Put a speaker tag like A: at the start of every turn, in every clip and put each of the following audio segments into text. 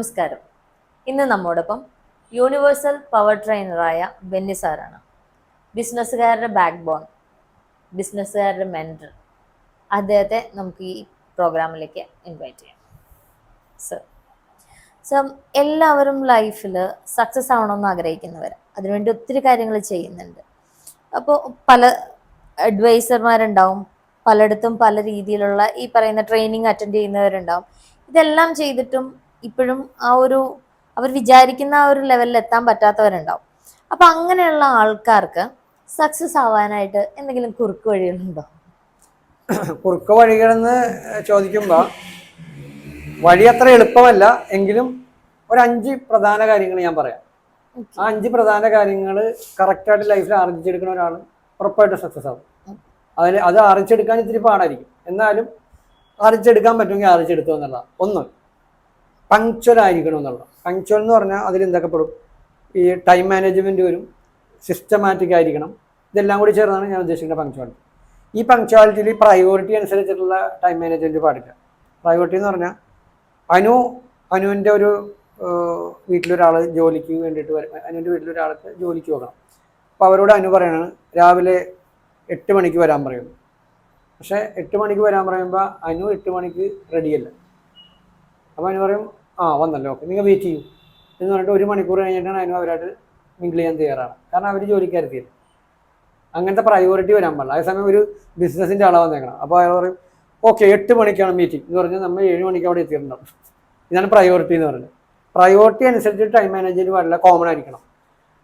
A: നമസ്കാരം. ഇന്ന് നമ്മോടൊപ്പം യൂണിവേഴ്സൽ പവർ ട്രെയിനറായ ബെന്നി സാറാണ്. ബിസിനസ്സുകാരുടെ ബാക്ക് ബോൺ ബിസിനസ്സുകാരുടെ മെന്റർ. അദ്ദേഹത്തെ നമുക്ക് ഈ പ്രോഗ്രാമിലേക്ക് ഇൻവൈറ്റ് ചെയ്യാം. സർ സർ എല്ലാവരും ലൈഫിൽ സക്സസ് ആവണമെന്ന് ആഗ്രഹിക്കുന്നവർ അതിനുവേണ്ടി ഒത്തിരി കാര്യങ്ങൾ ചെയ്യുന്നുണ്ട്. അപ്പോൾ പല അഡ്വൈസർമാരുണ്ടാവും പലയിടത്തും പല രീതിയിലുള്ള ഈ പറയുന്ന ട്രെയിനിങ് അറ്റൻഡ് ചെയ്യുന്നവരുണ്ടാവും. ഇതെല്ലാം ചെയ്തിട്ടും ഇപ്പോഴും ആ ഒരു അവർ വിചാരിക്കുന്ന ആ ഒരു ലെവലിൽ എത്താൻ പറ്റാത്തവരുണ്ടാവും. അപ്പൊ അങ്ങനെയുള്ള ആൾക്കാർക്ക് സക്സസ് ആവാനായിട്ട് എന്തെങ്കിലും കുറുക്ക് വഴികളുണ്ടോ?
B: കുറുക്ക് വഴികളെന്ന് ചോദിക്കുമ്പോൾ വഴി അത്ര എളുപ്പമല്ല. എങ്കിലും ഒരു അഞ്ച് പ്രധാന കാര്യങ്ങൾ ഞാൻ പറയാം. ആ അഞ്ച് പ്രധാന കാര്യങ്ങൾ കറക്റ്റായിട്ട് ലൈഫിൽ ആർജിച്ചെടുക്കുന്ന ഒരാൾ ഉറപ്പായിട്ട് സക്സസ് ആവും. അതിൽ അത് ആർജിച്ചെടുക്കാൻ ഇത്തിരി പാടായിരിക്കും. എന്നാലും ആർജിച്ചെടുക്കാൻ പറ്റുമെങ്കിൽ ആർജിച്ചെടുത്തു എന്നുള്ളതാണ്. ഒന്ന് പങ്ക്ച്വൽ ആയിരിക്കണം എന്നുള്ളത്. പങ്ക്ച്വൽ എന്ന് പറഞ്ഞാൽ അതിൽ എന്തൊക്കെ പെടും ഈ ടൈം മാനേജ്മെന്റ് വരും സിസ്റ്റമാറ്റിക് ആയിരിക്കണം. ഇതെല്ലാം കൂടി ചേർന്നാണ് ഞാൻ ഉദ്ദേശിക്കുന്ന പങ്ക്ച്വാലിറ്റി ഈ പങ്ക്ച്വാലിറ്റിയിൽ പ്രയോറിറ്റി അനുസരിച്ചിട്ടുള്ള ടൈം മാനേജ്മെന്റ് പാടില്ല. പ്രയോറിറ്റി എന്ന് പറഞ്ഞാൽ അനു അനുവിന്റെ ഒരു വീട്ടിലൊരാൾ ജോലിക്ക് വേണ്ടിയിട്ട് വരും. അനുവിന്റെ വീട്ടിലൊരാൾക്ക് ജോലിക്ക് പോകണം. അപ്പോൾ അവരോട് അനു പറയണത് രാവിലെ എട്ട് മണിക്ക് വരാൻ പറയുന്നു പക്ഷേ എട്ട് മണിക്ക് വരാൻ പറയുമ്പോൾ അനു എട്ട് മണിക്ക് റെഡിയല്ല അപ്പോൾ അനു പറയും ആ വന്നല്ലോ. ഓക്കെ. നിങ്ങൾ വെയിറ്റ് ചെയ്യൂ. എന്ന് പറഞ്ഞിട്ട് ഒരു മണിക്കൂർ കഴിഞ്ഞിട്ടാണ് അതിനും അവരായിട്ട് മിങ്കിൾ ചെയ്യാൻ തയ്യാറാണ്. കാരണം അവർ ജോലിക്കാരെത്തിയത് അങ്ങനത്തെ പ്രയോറിറ്റി വരാൻ പാടില്ല. അതേസമയം ഒരു ബിസിനസിന്റെ ആളാ വന്നേക്കണം. അപ്പോൾ അയാൾ പറയും ഓക്കെ എട്ട് മണിക്കാണ് മീറ്റിംഗ് എന്ന് പറഞ്ഞാൽ നമ്മൾ ഏഴ് മണിക്ക് അവിടെ എത്തിയിട്ടുണ്ടാവും ഇതാണ് പ്രയോറിറ്റി എന്ന് പറയുന്നത്. പ്രയോറിറ്റി അനുസരിച്ച് ടൈം മാനേജ്മെന്റ് വളരെ കോമൺ ആയിരിക്കണം.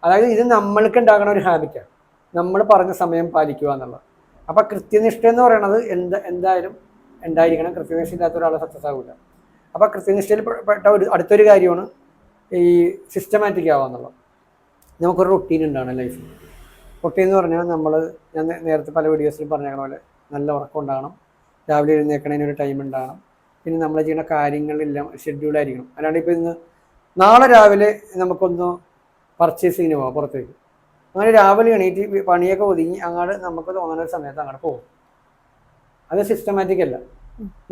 B: അതായത് ഇത് നമ്മൾക്ക് ഉണ്ടാകുന്ന ഒരു ഹാബിറ്റാണ് നമ്മൾ പറഞ്ഞ സമയം പാലിക്കുക എന്നുള്ളത്. അപ്പോൾ കൃത്യനിഷ്ഠ എന്ന് പറയുന്നത് എന്താ എന്തായാലും ഉണ്ടായിരിക്കണം. കൃത്യനിഷ്ഠ ഇല്ലാത്ത ഒരാളെ സക്സസ് ആകില്ല അപ്പോൾ പെ- പെട്ട ഒരു അടുത്തൊരു കാര്യമാണ് ഈ സിസ്റ്റമാറ്റിക് ആവുക എന്നുള്ളത്. നമുക്കൊരു റൊട്ടീൻ ഉണ്ടാണ് ലൈഫിൽ റൊട്ടീൻ എന്ന് പറഞ്ഞാൽ നമ്മൾ ഞാൻ നേരത്തെ പല വീഡിയോസിൽ പറഞ്ഞേക്കണ പോലെ നല്ല ഉറക്കം ഉണ്ടാകണം രാവിലെ എഴുന്നേക്കണതിന് ഒരു ടൈം ഉണ്ടാകണം പിന്നെ നമ്മൾ ചെയ്യുന്ന കാര്യങ്ങളെല്ലാം ഷെഡ്യൂൾ ആയിരിക്കണം. അല്ലാണ്ട് ഇപ്പോൾ ഇന്ന് നാളെ രാവിലെ നമുക്കൊന്ന് പർച്ചേസിങ്ങിന് പോകാം പുറത്തേക്ക്. അങ്ങനെ രാവിലെ എണീറ്റ് പണിയൊക്കെ ഒതുങ്ങി അങ്ങോട്ട് നമുക്ക് തോന്നുന്ന ഒരു സമയത്ത് അങ്ങോട്ട് പോകും അത് സിസ്റ്റമാറ്റിക് അല്ല.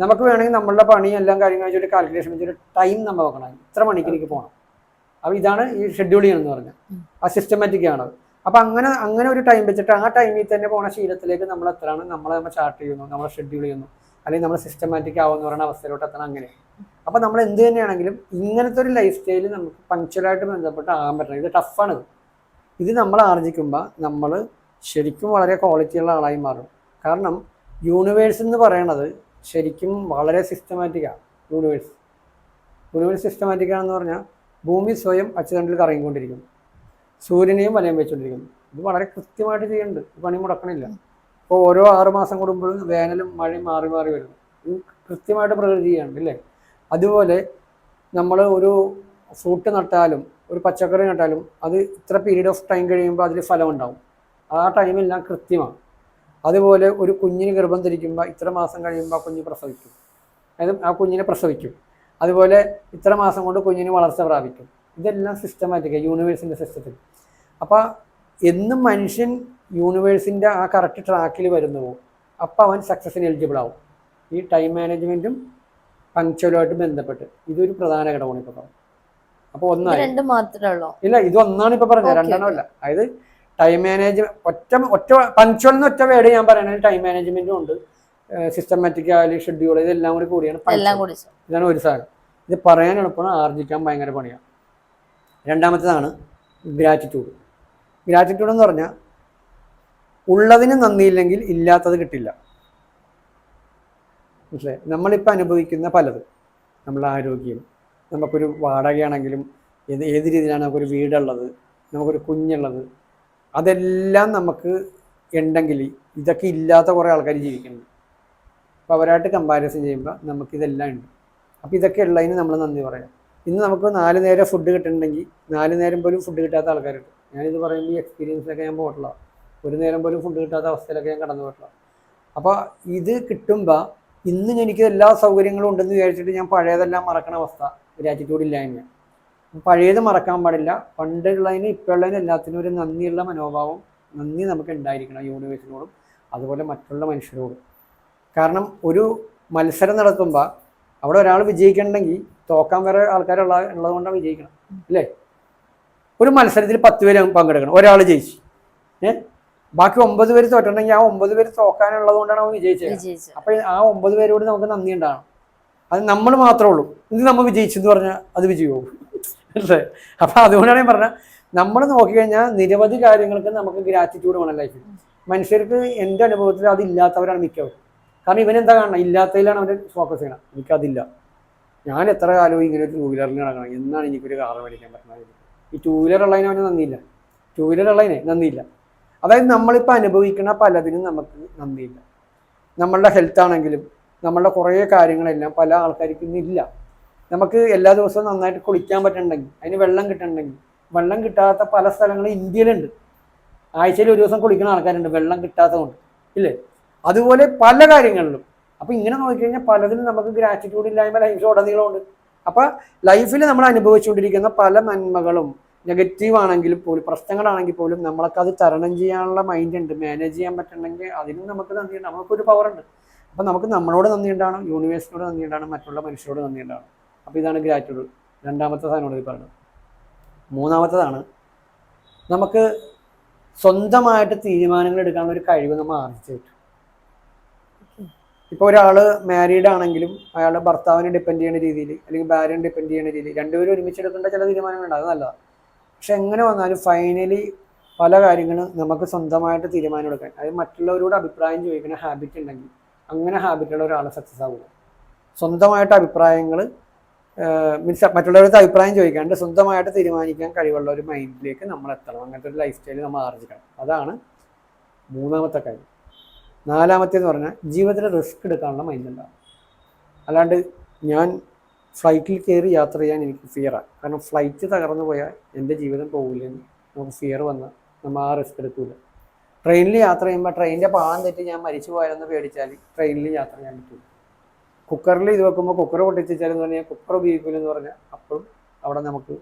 B: നമുക്ക് വേണമെങ്കിൽ നമ്മളുടെ പണി എല്ലാം കാര്യങ്ങൾ വെച്ചൊരു കാൽക്കുലേഷൻ വെച്ചൊരു ടൈം നമ്മൾ നോക്കണം ഇത്ര മണിക്ക് എനിക്ക് പോകണം അപ്പോൾ ഇതാണ് ഈ ഷെഡ്യൂൾ ചെയ്യണമെന്ന് പറഞ്ഞാൽ ആ സിസ്റ്റമാറ്റിക് ആണത്. അപ്പോൾ അങ്ങനെ അങ്ങനെ ഒരു ടൈം വെച്ചിട്ട് ആ ടൈമിൽ തന്നെ പോണ ശീലത്തിലേക്ക് നമ്മൾ എത്രയാണ് നമ്മളെ നമ്മൾ ചാർട്ട് ചെയ്യുന്നു നമ്മൾ ഷെഡ്യൂൾ ചെയ്യുന്നു. അല്ലെങ്കിൽ നമ്മൾ സിസ്റ്റമാറ്റിക് ആവുമെന്ന് പറയുന്ന അവസ്ഥയിലോട്ട് എത്തണം അങ്ങനെ. അപ്പോൾ നമ്മൾ എന്ത് തന്നെയാണെങ്കിലും ഇങ്ങനത്തെ ഒരു ലൈഫ് സ്റ്റൈൽ നമുക്ക് പങ്ക്ച്വലായിട്ട് ബന്ധപ്പെട്ട് ആകാൻ പറ്റണം. ഇത് ടഫാണ് ഇത് നമ്മൾ ആർജിക്കുമ്പോൾ നമ്മൾ ശരിക്കും വളരെ ക്വാളിറ്റിയുള്ള ആളായി മാറും. കാരണം യൂണിവേഴ്സ് എന്ന് പറയണത് ശരിക്കും വളരെ സിസ്റ്റമാറ്റിക്കാണ് യൂണിവേഴ്സ് യൂണിവേഴ്സ് സിസ്റ്റമാറ്റിക്കാണെന്ന് പറഞ്ഞാൽ ഭൂമി സ്വയം അച്ചുതണ്ടിൽ കറങ്ങിക്കൊണ്ടിരിക്കും സൂര്യനെയും വലയം വെച്ചുകൊണ്ടിരിക്കുന്നു ഇത് വളരെ കൃത്യമായിട്ട് ചെയ്യുന്നുണ്ട്. പണി മുടക്കണില്ല. ഇപ്പോൾ ഓരോ ആറ് മാസം കൂടുമ്പോഴും വേനലും മഴയും മാറി മാറി വരുന്നു ഇത് കൃത്യമായിട്ട് പ്രകൃതി ചെയ്യുന്നുണ്ട് അല്ലേ അതുപോലെ നമ്മൾ ഒരു ഫ്രൂട്ട് നട്ടാലും ഒരു പച്ചക്കറി നട്ടാലും അത് ഇത്ര പീരീഡ് ഓഫ് ടൈം കഴിയുമ്പോൾ അതിൽ ഫലം ഉണ്ടാവും. ആ ടൈമെല്ലാം കൃത്യമാണ്. അതുപോലെ ഒരു കുഞ്ഞിന് ഗർഭം ധരിക്കുമ്പോൾ ഇത്ര മാസം കഴിയുമ്പോൾ ആ കുഞ്ഞ് പ്രസവിക്കും. അതായത് ആ കുഞ്ഞിനെ പ്രസവിക്കും. അതുപോലെ ഇത്ര മാസം കൊണ്ട് കുഞ്ഞിന് വളർച്ച പ്രാപിക്കും. ഇതെല്ലാം സിസ്റ്റമാറ്റിക് യൂണിവേഴ്സിന്റെ സിസ്റ്റത്തിൽ അപ്പോൾ എന്നും മനുഷ്യൻ യൂണിവേഴ്സിന്റെ ആ കറക്റ്റ് ട്രാക്കിൽ വരുന്നുവോ അപ്പോൾ അവൻ സക്സസ്സിന് എലിജിബിൾ ആവും. ഈ ടൈം മാനേജ്മെന്റും പങ്ക്ച്വലുമായിട്ട് ബന്ധപ്പെട്ട്. ഇതൊരു പ്രധാന ഘടകമാണ് ഇപ്പോൾ പറഞ്ഞത് അപ്പോൾ
A: ഒന്നാണ്
B: ഒന്നായി.
A: രണ്ടും മാത്രമേ ഉള്ളൂ?
B: ഇല്ല ഇത് ഒന്നാണ് ഇപ്പോൾ പറഞ്ഞത്. രണ്ടെണ്ണമല്ല അതായത് ടൈം മാനേജ്മെന്റ് ഒറ്റ ഒറ്റ പഞ്ച്വൽ എന്ന് ഒറ്റ വേർഡ് ഞാൻ പറയുന്നത് ടൈം മാനേജ്മെന്റും ഉണ്ട്. സിസ്റ്റമാറ്റിക് ആയാലും ഷെഡ്യൂൾ ഇതെല്ലാം കൂടി കൂടിയാണ്. ഇതാണ് ഒരു സാധനം. ഇത് പറയാൻ എളുപ്പമാണ് ആർജിക്കാൻ ഭയങ്കര പണിയാണ് രണ്ടാമത്തേതാണ് ഗ്രാറ്റിറ്റ്യൂഡ് ഗ്രാറ്റിറ്റ്യൂഡ് എന്ന് പറഞ്ഞാൽ ഉള്ളതിന് നന്ദിയില്ലെങ്കിൽ ഇല്ലാത്തത് കിട്ടില്ല. മനസ്സിലായി? നമ്മളിപ്പോൾ അനുഭവിക്കുന്ന പലതും. നമ്മളെ ആരോഗ്യം നമുക്കൊരു വാടകയാണെങ്കിലും ഏത് ഏത് രീതിയിലാണ് നമുക്കൊരു വീടുള്ളത് നമുക്കൊരു കുഞ്ഞുള്ളത് അതെല്ലാം നമുക്ക് ഉണ്ടെങ്കിൽ ഇതൊക്കെ ഇല്ലാത്ത കുറേ ആൾക്കാർ ജീവിക്കുന്നുണ്ട് അപ്പോൾ അവരായിട്ട് കമ്പാരിസൺ ചെയ്യുമ്പോൾ നമുക്കിതെല്ലാം ഉണ്ട്. അപ്പോൾ ഇതൊക്കെ ഉള്ളതിന് നമ്മൾ നന്ദി പറയാം. ഇന്ന് നമുക്ക് നാല് നേരം ഫുഡ് കിട്ടുന്നുണ്ടെങ്കിൽ നാല് നേരം പോലും ഫുഡ് കിട്ടാത്ത ആൾക്കാരുണ്ട്. ഞാനിത് പറയുമ്പോൾ ഈ എക്സ്പീരിയൻസിലൊക്കെ ഞാൻ പോയിട്ടുള്ള ഒരു നേരം പോലും ഫുഡ് കിട്ടാത്ത അവസ്ഥയിലൊക്കെ ഞാൻ കടന്നു പോയിട്ടുള്ള അപ്പോൾ ഇത് കിട്ടുമ്പോൾ ഇന്ന് എനിക്ക് എല്ലാ സൗകര്യങ്ങളും ഉണ്ടെന്ന് വിചാരിച്ചിട്ട് ഞാൻ പഴയതെല്ലാം മറക്കണ അവസ്ഥ. ഒരു ആറ്റിറ്റ്യൂഡ് ഇല്ലായ്മ. പഴയത് മറക്കാൻ പാടില്ല. പണ്ടുള്ളതിന് ഇപ്പോഴുള്ളതിന് എല്ലാത്തിനും ഒരു നന്ദിയുള്ള മനോഭാവം നന്ദി നമുക്ക് ഉണ്ടായിരിക്കണം യൂണിവേഴ്സിനോടും അതുപോലെ മറ്റുള്ള മനുഷ്യരോടും. കാരണം ഒരു മത്സരം നടത്തുമ്പോൾ അവിടെ ഒരാൾ വിജയിക്കണമെങ്കിൽ തോക്കാൻ വേറെ ആൾക്കാരുള്ള ഉള്ളതുകൊണ്ടാണ് വിജയിക്കണം അല്ലേ? ഒരു മത്സരത്തിൽ പത്ത് പേര് പങ്കെടുക്കണം ഒരാൾ ജയിച്ചു. ഏഹ് ബാക്കി ഒമ്പത് പേര് തോറ്റുണ്ടെങ്കിൽ ആ ഒമ്പത് പേര് തോക്കാനുള്ളത് കൊണ്ടാണ് അവൻ വിജയിച്ചത്.
A: വിജയിച്ചു
B: അപ്പൊ ആ ഒമ്പത് പേരോട് നമുക്ക് നന്ദി ഉണ്ടാകണം. അത് നമ്മൾ മാത്രമേ ഉള്ളൂ. ഇത് നമ്മൾ വിജയിച്ചെന്ന് പറഞ്ഞാൽ അത് വിജയമാവും. അല്ലേ? അപ്പൊ അതുകൊണ്ടാണ് ഞാൻ പറഞ്ഞത്. നമ്മൾ നോക്കിക്കഴിഞ്ഞാൽ നിരവധി കാര്യങ്ങൾക്ക് നമുക്ക് ഗ്രാറ്റിറ്റ്യൂഡ് വേണം ലൈഫിൽ മനുഷ്യർക്ക് എന്റെ അനുഭവത്തിൽ അതില്ലാത്തവരാണ് മിക്കവരും. കാരണം ഇവനെന്താ കാണണം? ഇല്ലാത്തതിലാണ് അവന്റെ ഫോക്കസ് ചെയ്യണം. എനിക്കതില്ല. ഞാൻ എത്ര കാലവും ഇങ്ങനെ ഒരു ടൂ വീലറിൽ നടക്കണം? എന്നാണ് എനിക്കൊരു കാറ് മേടിക്കാൻ പറ്റുന്നത് ഈ ടൂ വീലർ ഉള്ളതിന് അവന് നന്ദിയില്ല. ടൂ വീലർ ഉള്ളതിനെ നന്ദിയില്ല. അതായത് നമ്മളിപ്പോൾ അനുഭവിക്കുന്ന പലതിനും നമുക്ക് നന്ദിയില്ല. നമ്മളുടെ ഹെൽത്ത് ആണെങ്കിലും നമ്മളുടെ കുറേ കാര്യങ്ങളെല്ലാം പല ആൾക്കാർക്കും ഇന്നില്ല നമുക്ക് എല്ലാ ദിവസവും നന്നായിട്ട് കുളിക്കാൻ പറ്റണമെങ്കിൽ അതിന് വെള്ളം കിട്ടണമെങ്കിൽ വെള്ളം കിട്ടാത്ത പല സ്ഥലങ്ങളും ഇന്ത്യയിലുണ്ട്. ആഴ്ചയിൽ ഒരു ദിവസം കുളിക്കുന്ന ആൾക്കാരുണ്ട് വെള്ളം കിട്ടാത്തതുകൊണ്ട്. ഇല്ലേ? അതുപോലെ പല കാര്യങ്ങളിലും. അപ്പം ഇങ്ങനെ നോക്കിക്കഴിഞ്ഞാൽ പലതിലും നമുക്ക് ഗ്രാറ്റിറ്റ്യൂഡ് ഇല്ലായ്മ ലൈഫ് ഉടനീളമുണ്ട്. അപ്പോൾ ലൈഫിൽ നമ്മൾ അനുഭവിച്ചുകൊണ്ടിരിക്കുന്ന പല നന്മകളും നെഗറ്റീവ് ആണെങ്കിൽ പോലും പ്രശ്നങ്ങളാണെങ്കിൽ പോലും നമ്മളൊക്കെ അത് തരണം ചെയ്യാനുള്ള മൈൻഡ് ഉണ്ട്. മാനേജ് ചെയ്യാൻ പറ്റണമെങ്കിൽ അതിനും നമുക്ക് നന്ദിയുണ്ട്. നമുക്കൊരു പവർ ഉണ്ട്. അപ്പോൾ നമുക്ക് നമ്മളോട് നന്ദി ഉണ്ടാവണം യൂണിവേഴ്സിനോട് നന്ദി മറ്റുള്ള മനുഷ്യരോട് നന്ദി ഉണ്ടാവണം അപ്പോൾ ഇതാണ് ഗ്രാറ്റിറ്റ്യൂഡ് രണ്ടാമത്തെ സാധനമാണ് ഇത് പറഞ്ഞത് മൂന്നാമത്തതാണ് നമുക്ക് സ്വന്തമായിട്ട് തീരുമാനങ്ങൾ എടുക്കാനുള്ള ഒരു കഴിവ് നമ്മൾ ആർജിച്ചു കിട്ടും. ഇപ്പോൾ ഒരാൾ മാരീഡ് ആണെങ്കിലും അയാളുടെ ഭർത്താവിനെ ഡിപ്പെൻഡ് ചെയ്യുന്ന രീതിയിൽ അല്ലെങ്കിൽ ഭാര്യനെ ഡിപ്പെൻഡ് ചെയ്യുന്ന രീതിയിൽ രണ്ടുപേരും ഒരുമിച്ച് എടുക്കേണ്ട ചില തീരുമാനങ്ങളുണ്ട്. അത് നല്ലതാണ് പക്ഷെ എങ്ങനെ വന്നാലും ഫൈനലി പല കാര്യങ്ങളും നമുക്ക് സ്വന്തമായിട്ട് തീരുമാനം എടുക്കാൻ അതായത് മറ്റുള്ളവരോട് അഭിപ്രായം ചോദിക്കുന്ന ഹാബിറ്റ് ഉണ്ടെങ്കിൽ അങ്ങനെ ഹാബിറ്റുള്ള ഒരാൾ സക്സസ് ആവുക. സ്വന്തമായിട്ട് അഭിപ്രായങ്ങൾ മീൻസ് മറ്റുള്ളവരുടെ അഭിപ്രായം ചോദിക്കാണ്ട് സ്വന്തമായിട്ട് തീരുമാനിക്കാൻ കഴിവുള്ള ഒരു മൈൻഡിലേക്ക് നമ്മൾ എത്തണം. അങ്ങനത്തെ ഒരു ലൈഫ് സ്റ്റൈൽ നമ്മൾ ആർജിക്കണം. അതാണ് മൂന്നാമത്തെ കാര്യം. നാലാമത്തേന്ന് പറഞ്ഞാൽ ജീവിതത്തിൽ റിസ്ക് എടുക്കാനുള്ള മൈൻഡ് ഉണ്ടാവും അല്ലാണ്ട് ഞാൻ ഫ്ലൈറ്റിൽ കയറി യാത്ര ചെയ്യാൻ എനിക്ക് ഫിയറാണ് കാരണം ഫ്ലൈറ്റ് തകർന്നു പോയാൽ എന്റെ ജീവിതം പോകില്ലെന്ന് നമുക്ക് ഫിയർ വന്നാൽ നമ്മൾ ആ റിസ്ക് എടുക്കില്ല ട്രെയിനിൽ യാത്ര ചെയ്യുമ്പോൾ ട്രെയിനിന്റെ പാളം തെറ്റി ഞാൻ മരിച്ചു പോയാലെന്ന് പേടിച്ചാൽ ട്രെയിനിൽ യാത്ര ചെയ്യാൻ പറ്റില്ല കുക്കറിൽ ഇത് വെക്കുമ്പോൾ കുക്കർ പൊട്ടിച്ചാലെന്ന് പറഞ്ഞാൽ കുക്കർ ഉപയോഗിക്കില്ലെന്ന് പറഞ്ഞാൽ അപ്പോഴും അവിടെ നമുക്ക്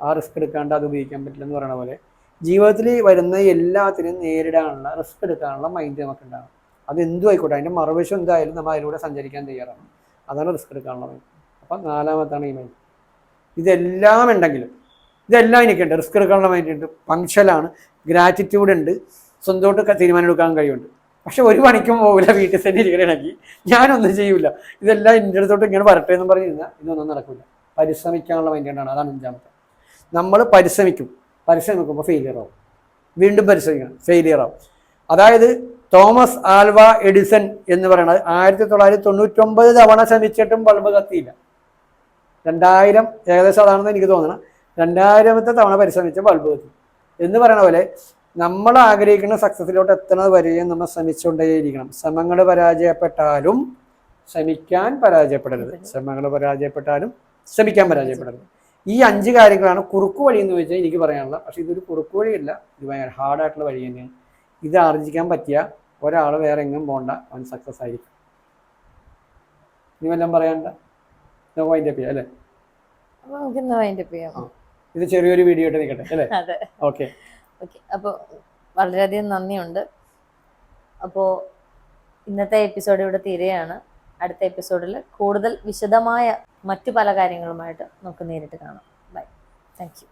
B: ആ റിസ്ക് എടുക്കാണ്ട് അത് ഉപയോഗിക്കാൻ പറ്റില്ലെന്ന് പറയണ പോലെ ജീവിതത്തിൽ വരുന്ന എല്ലാത്തിനും നേരിടാനുള്ള റിസ്ക് എടുക്കാനുള്ള മൈൻഡ് നമുക്ക് ഉണ്ടാകും അത് എന്തും ആയിക്കോട്ടെ അതിന്റെ മറുവശം എന്തായാലും നമ്മൾ അതിലൂടെ സഞ്ചരിക്കാൻ തയ്യാറാണ്. അതാണ് റിസ്ക് എടുക്കാനുള്ള മൈൻഡ് അപ്പം നാലാമത്താണ് ഈ മൈൻഡ് ഇതെല്ലാം ഉണ്ടെങ്കിലും ഇതെല്ലാം എനിക്കുണ്ട് റിസ്ക് എടുക്കാനുള്ള മൈൻഡ് ഉണ്ട്. പങ്ക്ഷലാണ് ഗ്രാറ്റിറ്റ്യൂഡ് ഉണ്ട്. സ്വന്തമായിട്ട് തീരുമാനം എടുക്കാൻ കഴിയുണ്ട് പക്ഷെ ഒരു പണിക്കും പോകില്ല വീട്ടിൽ തന്നെ ഇരിക്കണമെങ്കിൽ. ഞാനൊന്നും ചെയ്യൂല. ഇതെല്ലാം എന്റെ അടുത്തോട്ട് ഇങ്ങനെ വരട്ടെ എന്ന് കഴിഞ്ഞാൽ ഇതൊന്നും നടക്കില്ല പരിശ്രമിക്കാനുള്ള മൈൻഡ് ഉണ്ടാണ് അതാണ് അഞ്ചാമത്തെ. നമ്മൾ പരിശ്രമിക്കും. പരിശ്രമിക്കുമ്പോൾ ഫെയിലിയർ ആവും. വീണ്ടും പരിശ്രമിക്കണം. ഫെയിലിയർ ആവും. അതായത് തോമസ് ആൽവ എഡിസൺ എന്ന് പറയുന്നത് ആയിരത്തി തൊള്ളായിരത്തി തൊണ്ണൂറ്റൊമ്പത് തവണ ശ്രമിച്ചിട്ടും ബൾബ് കത്തിയില്ല. രണ്ടായിരം ഏകദേശം അതാണെന്ന് എനിക്ക് തോന്നണം. രണ്ടായിരമത്തെ തവണ പരിശ്രമിച്ച ബൾബ് കത്തി. എന്ന് പറയുന്ന പോലെ നമ്മൾ ആഗ്രഹിക്കുന്ന സക്സസിലോട്ട് എത്തുന്നത് വരെയും നമ്മൾ ശ്രമിച്ചുകൊണ്ടേയിരിക്കണം. ശ്രമങ്ങൾ പരാജയപ്പെട്ടാലും ശ്രമിക്കാൻ പരാജയപ്പെടരുത്. ശ്രമങ്ങൾ പരാജയപ്പെട്ടാലും ശ്രമിക്കാൻ പരാജയപ്പെടരുത്. ഈ അഞ്ച് കാര്യങ്ങളാണ് കുറുക്കു വഴി എന്ന് വെച്ചാൽ എനിക്ക് പറയാനുള്ള പക്ഷേ ഇതൊരു കുറുക്കു വഴിയല്ല. ഇത് ഭയങ്കര ഹാർഡായിട്ടുള്ള വഴി തന്നെയാണ്. ഇത് ആർജിക്കാൻ പറ്റിയ ഒരാൾ വേറെ എങ്ങും പോകണ്ട അവൻ സക്സസ് ആയിരിക്കും. ഇനി വല്ലതും പറയാണ്ട വൈൻഡ് അപ്പ് ചെയ്യാം അല്ലേ? ഇത് ചെറിയൊരു വീഡിയോ ആയിട്ട് നിൽക്കട്ടെ അല്ലേ? Okay
A: okay. അപ്പോൾ വളരെയധികം നന്ദിയുണ്ട്. അപ്പോൾ ഇന്നത്തെ എപ്പിസോഡ് ഇവിടെ തീരെയാണ് അടുത്ത എപ്പിസോഡിൽ കൂടുതൽ വിശദമായ മറ്റു പല കാര്യങ്ങളുമായിട്ട് നമുക്ക് നേരിട്ട് കാണാം. ബൈ. താങ്ക്